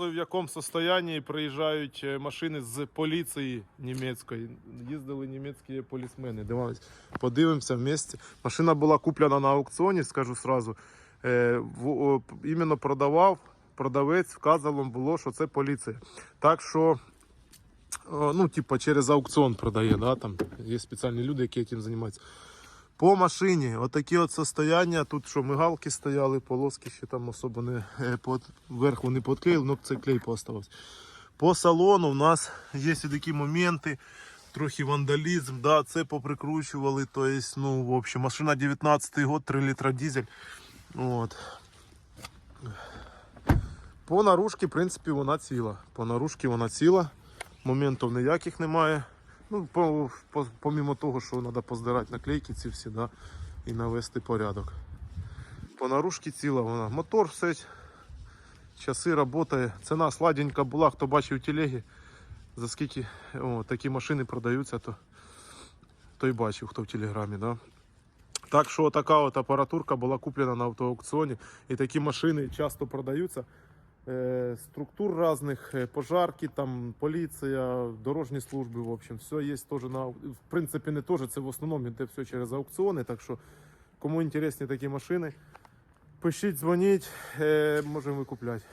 показую, в якому состоянні приїжджають е, машини з поліції німецької. Їздили німецькі полісмени. Дивимось, подивимося вместе. Машина була куплена на аукціоні, скажу сразу. Е, в, іменно продавав, продавець вказано було, що це поліція. Так що, о, ну, типа, через аукціон продає, да, там є спеціальні люди, які цим займаються. По машині, отакі от состояння. Тут що мигалки стояли, полоски ще там особо не е, под, вверх вони подклеїли, ну цей клей поставився. По салону в нас є такі моменти, трохи вандалізм, да, це поприкручували. То есть, ну, в общем, машина 19 год, 3 літра дизель. От. По наружці, в принципі, вона ціла. По наружці вона ціла. Моментів ніяких немає. Ну, по, по, помимо того, що треба поздирати наклейки ці всі, да, і навести порядок. По наружці ціла вона. Мотор все, часи працює. Ціна сладенька була, хто бачив телеги, за скільки о, такі машини продаються, то той бачив, хто в телеграмі. Да? Так що така от апаратурка була куплена на автоаукціоні. І такі машини часто продаються. Е, структур різних, е, пожарки, там, поліція, дорожні служби, в общем, все є теж на в принципі не теж, це в основному йде все через аукціони. Так що кому інтересні такі машини, пишіть, дзвоніть, е, можемо викупляти.